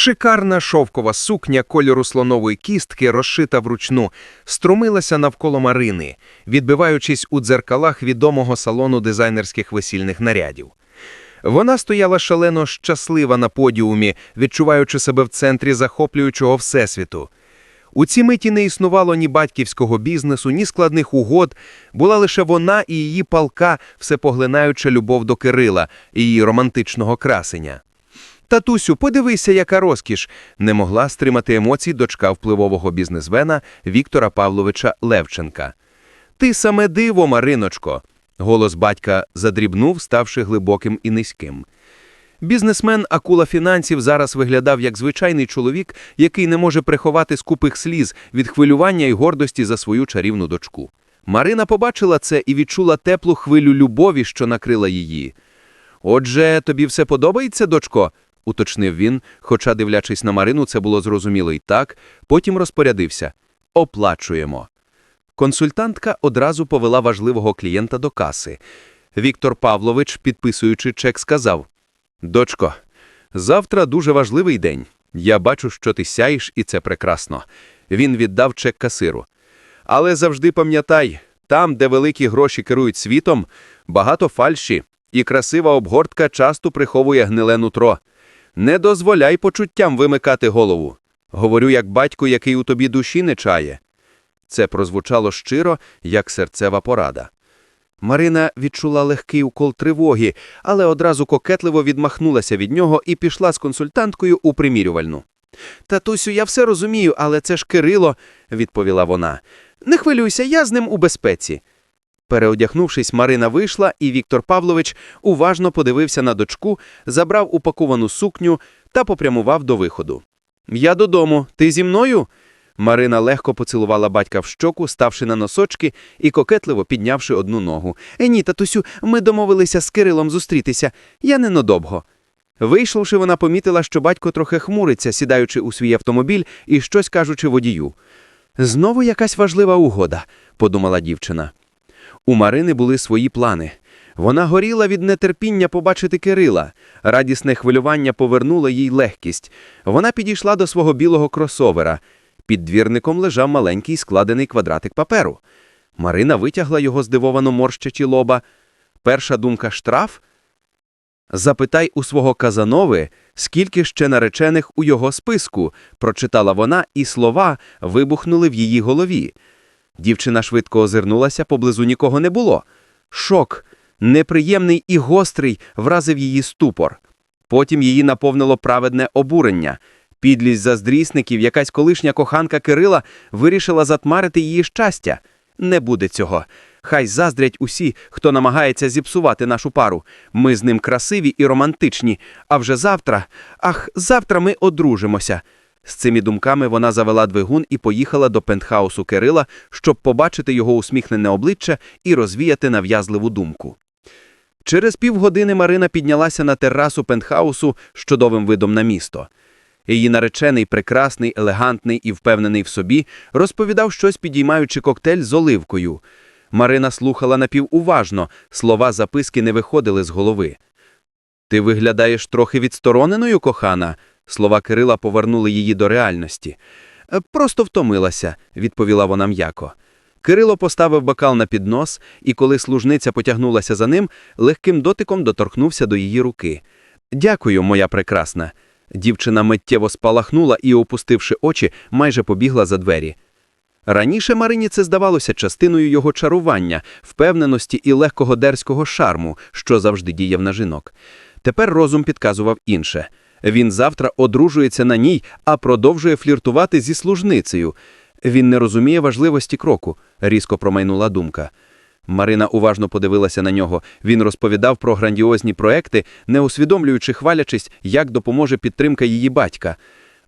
Шикарна шовкова сукня кольору слонової кістки, розшита вручну, струмилася навколо Марини, відбиваючись у дзеркалах відомого салону дизайнерських весільних нарядів. Вона стояла шалено щаслива на подіумі, відчуваючи себе в центрі захоплюючого всесвіту. У ці миті не існувало ні батьківського бізнесу, ні складних угод, була лише вона і її палка, всепоглинаюча любов до Кирила і її романтичного красення. Татусю, подивися, яка розкіш, не могла стримати емоцій дочка впливового бізнесмена Віктора Павловича Левченка. Ти саме диво, Мариночко. Голос батька задрібнув, ставши глибоким і низьким. Бізнесмен акула фінансів зараз виглядав як звичайний чоловік, який не може приховати скупих сліз від хвилювання і гордості за свою чарівну дочку. Марина побачила це і відчула теплу хвилю любові, що накрила її. Отже, тобі все подобається, дочко? Уточнив він, хоча, дивлячись на Марину, це було зрозуміло і так, потім розпорядився. Оплачуємо. Консультантка одразу повела важливого клієнта до каси. Віктор Павлович, підписуючи чек, сказав: Дочко, завтра дуже важливий день. Я бачу, що ти сяєш, і це прекрасно. Він віддав чек касиру. Але завжди пам'ятай, там, де великі гроші керують світом, багато фальші, і красива обгортка часто приховує гниле нутро. Не дозволяй почуттям вимикати голову. Говорю, як батько, який у тобі душі не чає. Це прозвучало щиро, як серцева порада. Марина відчула легкий укол тривоги, але одразу кокетливо відмахнулася від нього і пішла з консультанткою у примірювальну. Татусю, я все розумію, але це ж Кирило, відповіла вона. Не хвилюйся, я з ним у безпеці. Переодягнувшись, Марина вийшла, і Віктор Павлович уважно подивився на дочку, забрав упаковану сукню та попрямував до виходу. Я додому, ти зі мною? Марина легко поцілувала батька в щоку, ставши на носочки і кокетливо піднявши одну ногу. Е, ні, татусю, ми домовилися з Кирилом зустрітися. Я ненадовго. Вийшовши, вона помітила, що батько трохи хмуриться, сідаючи у свій автомобіль і щось кажучи водію. Знову якась важлива угода, подумала дівчина. У Марини були свої плани. Вона горіла від нетерпіння побачити Кирила. Радісне хвилювання повернуло їй легкість. Вона підійшла до свого білого кросовера. Під двірником лежав маленький складений квадратик паперу. Марина витягла його здивовано морщачи лоба. Перша думка штраф? Запитай у свого Казанови, скільки ще наречених у його списку, прочитала вона, і слова вибухнули в її голові. Дівчина швидко озирнулася, поблизу нікого не було. Шок, неприємний і гострий, вразив її ступор. Потім її наповнило праведне обурення. Підлість заздрісників, якась колишня коханка Кирила вирішила затмарити її щастя. Не буде цього. Хай заздрять усі, хто намагається зіпсувати нашу пару. Ми з ним красиві і романтичні. А вже завтра, ах, завтра ми одружимося. З цими думками вона завела двигун і поїхала до пентхаусу Кирила, щоб побачити його усміхнене обличчя і розвіяти нав'язливу думку. Через півгодини Марина піднялася на терасу пентхаусу з чудовим видом на місто. Її наречений, прекрасний, елегантний і впевнений в собі, розповідав щось, підіймаючи коктейль з оливкою. Марина слухала напівуважно, слова записки не виходили з голови. Ти виглядаєш трохи відстороненою, кохана. Слова Кирила повернули її до реальності. «Е, Просто втомилася, відповіла вона м'яко. Кирило поставив бокал на піднос, і коли служниця потягнулася за ним, легким дотиком доторкнувся до її руки. Дякую, моя прекрасна. Дівчина миттєво спалахнула і, опустивши очі, майже побігла за двері. Раніше Марині це здавалося частиною його чарування, впевненості і легкого дерзького шарму, що завжди діяв на жінок. Тепер розум підказував інше. Він завтра одружується на ній, а продовжує фліртувати зі служницею. Він не розуміє важливості кроку, різко промайнула думка. Марина уважно подивилася на нього. Він розповідав про грандіозні проекти, не усвідомлюючи, хвалячись, як допоможе підтримка її батька.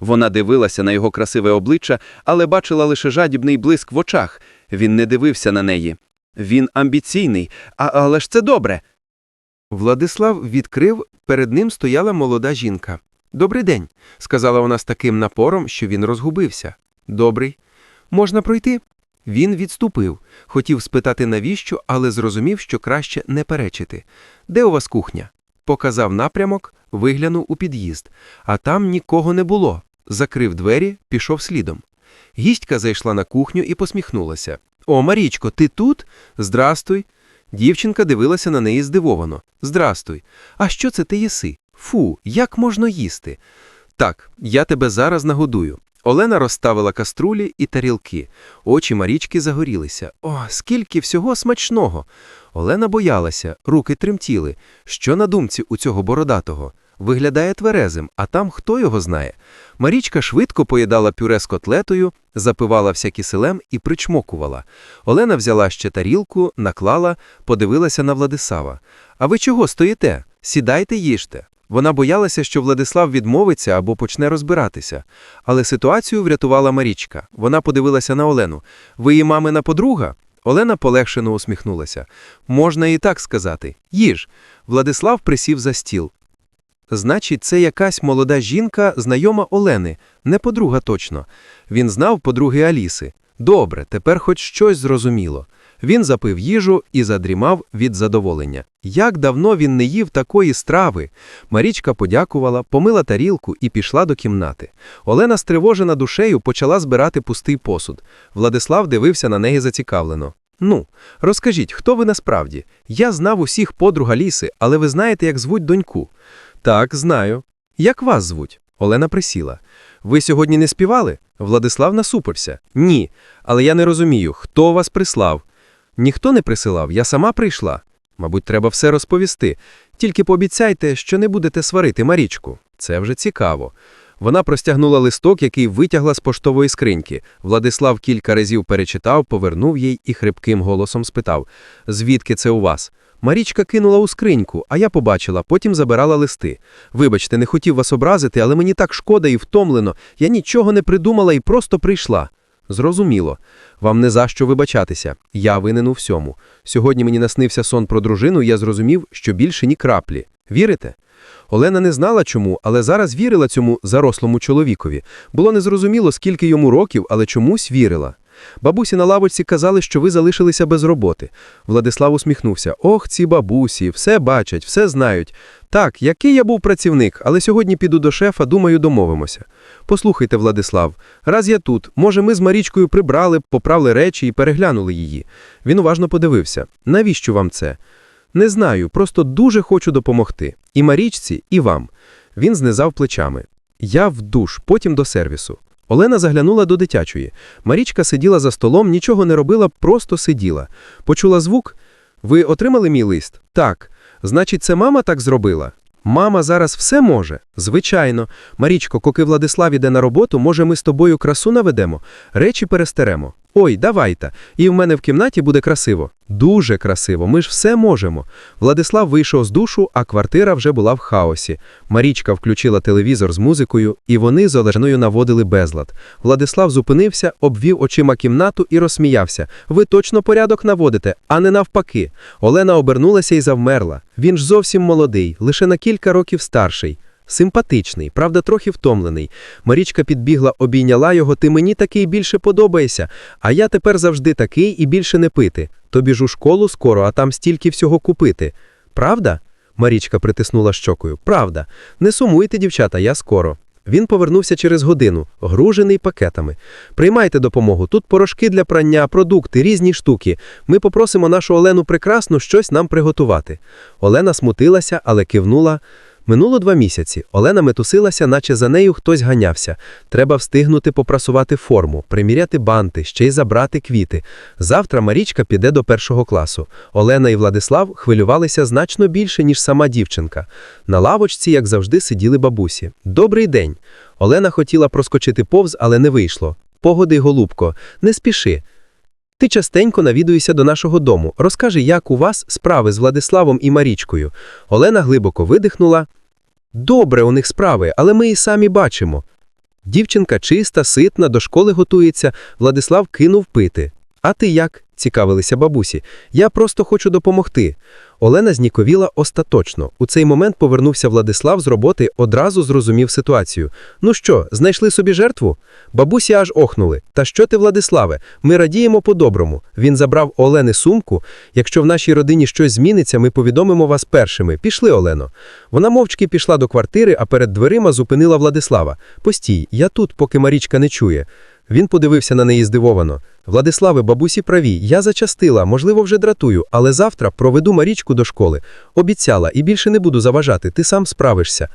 Вона дивилася на його красиве обличчя, але бачила лише жадібний блиск в очах. Він не дивився на неї. Він амбіційний, а, але ж це добре. Владислав відкрив, перед ним стояла молода жінка. Добрий день, сказала вона з таким напором, що він розгубився. Добрий. Можна пройти? Він відступив, хотів спитати навіщо, але зрозумів, що краще не перечити. Де у вас кухня? Показав напрямок, виглянув у під'їзд, а там нікого не було. Закрив двері, пішов слідом. Гістька зайшла на кухню і посміхнулася. О, Марічко, ти тут? Здрастуй. Дівчинка дивилася на неї здивовано. Здрастуй. А що це ти їси? Фу, як можна їсти? Так, я тебе зараз нагодую. Олена розставила каструлі і тарілки. Очі Марічки загорілися. О, скільки всього смачного! Олена боялася, руки тремтіли. Що на думці у цього бородатого? Виглядає тверезим, а там хто його знає. Марічка швидко поїдала пюре з котлетою, запивала вся киселем і причмокувала. Олена взяла ще тарілку, наклала, подивилася на Владислава. А ви чого стоїте? Сідайте, їжте. Вона боялася, що Владислав відмовиться або почне розбиратися. Але ситуацію врятувала Марічка. Вона подивилася на Олену. Ви її мамина подруга? Олена полегшено усміхнулася. Можна і так сказати. Їж. Владислав присів за стіл. Значить, це якась молода жінка, знайома Олени, не подруга точно. Він знав подруги Аліси. Добре, тепер хоч щось зрозуміло. Він запив їжу і задрімав від задоволення. Як давно він не їв такої страви. Марічка подякувала, помила тарілку і пішла до кімнати. Олена, стривожена душею, почала збирати пустий посуд. Владислав дивився на неї зацікавлено. Ну, розкажіть, хто ви насправді? Я знав усіх подруг Аліси, але ви знаєте, як звуть доньку. Так, знаю. Як вас звуть? Олена присіла. Ви сьогодні не співали? Владислав насупився. Ні. Але я не розумію, хто вас прислав. Ніхто не присилав, я сама прийшла. Мабуть, треба все розповісти. Тільки пообіцяйте, що не будете сварити Марічку. Це вже цікаво. Вона простягнула листок, який витягла з поштової скриньки. Владислав кілька разів перечитав, повернув їй і хрипким голосом спитав: Звідки це у вас? Марічка кинула у скриньку, а я побачила, потім забирала листи. Вибачте, не хотів вас образити, але мені так шкода і втомлено. Я нічого не придумала і просто прийшла. Зрозуміло. Вам не за що вибачатися. Я винен у всьому. Сьогодні мені наснився сон про дружину, і я зрозумів, що більше ні краплі. Вірите? Олена не знала чому, але зараз вірила цьому зарослому чоловікові. Було незрозуміло, скільки йому років, але чомусь вірила. Бабусі на лавочці казали, що ви залишилися без роботи. Владислав усміхнувся. Ох, ці бабусі, все бачать, все знають. Так, який я був працівник, але сьогодні піду до шефа, думаю, домовимося. Послухайте, Владислав, раз я тут, може, ми з Марічкою прибрали, поправили речі і переглянули її. Він уважно подивився. Навіщо вам це? Не знаю, просто дуже хочу допомогти. І Марічці, і вам. Він знизав плечами. Я в душ, потім до сервісу. Олена заглянула до дитячої. Марічка сиділа за столом, нічого не робила, просто сиділа. Почула звук. Ви отримали мій лист? Так. Значить, це мама так зробила? Мама зараз все може? Звичайно. Марічко, поки Владислав іде на роботу, може, ми з тобою красу наведемо, речі перестеремо. Ой, давайте. І в мене в кімнаті буде красиво. Дуже красиво, ми ж все можемо. Владислав вийшов з душу, а квартира вже була в хаосі. Марічка включила телевізор з музикою, і вони з Олежною наводили безлад. Владислав зупинився, обвів очима кімнату і розсміявся. Ви точно порядок наводите, а не навпаки. Олена обернулася і завмерла. Він ж зовсім молодий, лише на кілька років старший. Симпатичний, правда, трохи втомлений. Марічка підбігла, обійняла його, ти мені такий більше подобаєшся, а я тепер завжди такий і більше не пити. Тобі ж у школу скоро, а там стільки всього купити. Правда? Марічка притиснула щокою. Правда. Не сумуйте, дівчата, я скоро. Він повернувся через годину, гружений пакетами. Приймайте допомогу. Тут порошки для прання, продукти, різні штуки. Ми попросимо нашу Олену Прекрасну щось нам приготувати. Олена смутилася, але кивнула. Минуло два місяці. Олена метусилася, наче за нею хтось ганявся. Треба встигнути попрасувати форму, приміряти банти, ще й забрати квіти. Завтра Марічка піде до першого класу. Олена і Владислав хвилювалися значно більше, ніж сама дівчинка. На лавочці, як завжди, сиділи бабусі. Добрий день. Олена хотіла проскочити повз, але не вийшло. Погоди, голубко, не спіши. Ти частенько навідуєшся до нашого дому. Розкажи, як у вас справи з Владиславом і Марічкою. Олена глибоко видихнула. Добре у них справи, але ми і самі бачимо. Дівчинка чиста, ситна, до школи готується. Владислав кинув пити. А ти як? Цікавилися бабусі. Я просто хочу допомогти. Олена зніковіла остаточно. У цей момент повернувся Владислав з роботи, одразу зрозумів ситуацію. Ну що, знайшли собі жертву? Бабусі аж охнули. Та що ти, Владиславе? Ми радіємо по-доброму. Він забрав Олени сумку. Якщо в нашій родині щось зміниться, ми повідомимо вас першими. Пішли, Олено. Вона мовчки пішла до квартири, а перед дверима зупинила Владислава. Постій, я тут, поки Марічка не чує. Він подивився на неї здивовано. Владиславе, бабусі праві, я зачастила, можливо, вже дратую, але завтра проведу Марічку до школи. Обіцяла і більше не буду заважати, ти сам справишся.